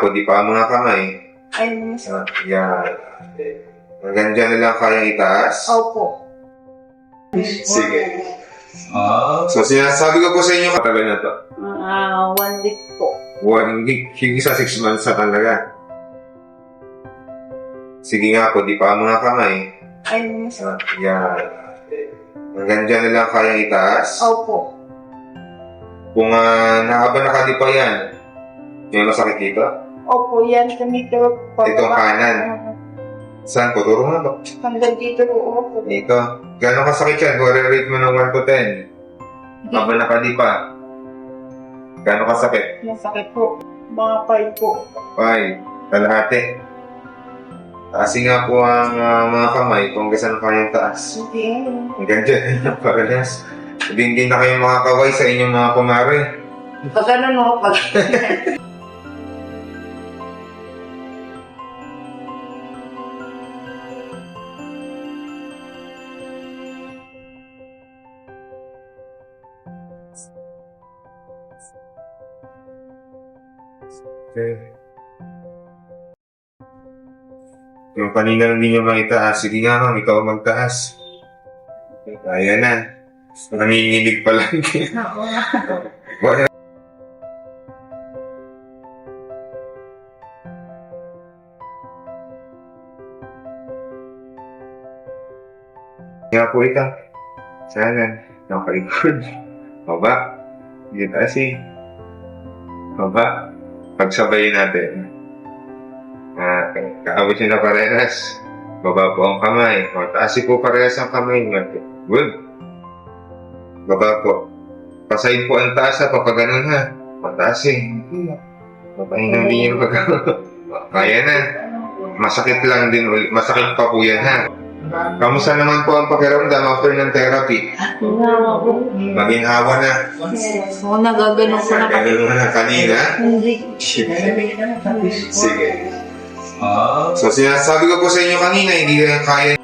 Ako, di pa mga kamay. Ay, mas... Ah, yan. Hanggang dyan na lang kayang itaas. Opo. Sige. So, sinasabi ko po sa inyo, katagal na to. Mga one week po. One week, higit sa six months na talaga. Sige nga po, di pa mga kamay. Ay, mas... Ah, yan. Hanggang dyan na lang kayang itaas. Opo. Kung uh, nakaba nakadipa yan, yung masakit dito, Opo, yan. Po. Ito ang kanan. saan po? Turo nga ba? Hanggang dito po. Opo. Dito. Gano'ng kasakit yan? Kung rate mo ng 1 to 10. Nakaba nakadipa. Gano'ng kasakit? Masakit po. Mga five po. 5. Kalahati. Taasin nga po ang ah, mga kamay kung saan kayang taas. Hindi. Hanggang dyan, paralas. Hindi hindi na kayo makakaway sa inyong mga kumare. Pag ano no, pag... Okay. Yung kanina hindi nyo maitaas, sige nga ma'am, ikaw ang magtaas. Kaya na. Nanginginig pa lang. Oo. Wala. Nga po ito. Sana. Nakalikod. Baba. Dito kasi. Baba. Pagsabayin natin. Ah, kaabot nyo na parehas. Baba po ang kamay. O, taasin po parehas ang kamay nyo. Good. Baba po. Pasayin po ang taas ha, pag ganun ha. Mataasin. Papahin ng linya pag Kaya na. Masakit lang din ulit. Masakit pa po yan ha. Kamusta naman po ang pakiramdam after ng therapy? Nga po. Maginhawa na. Oo, nagaganon ko na. Ganun na kanina. Hindi. Sige. So sinasabi ko po sa inyo kanina, hindi na kaya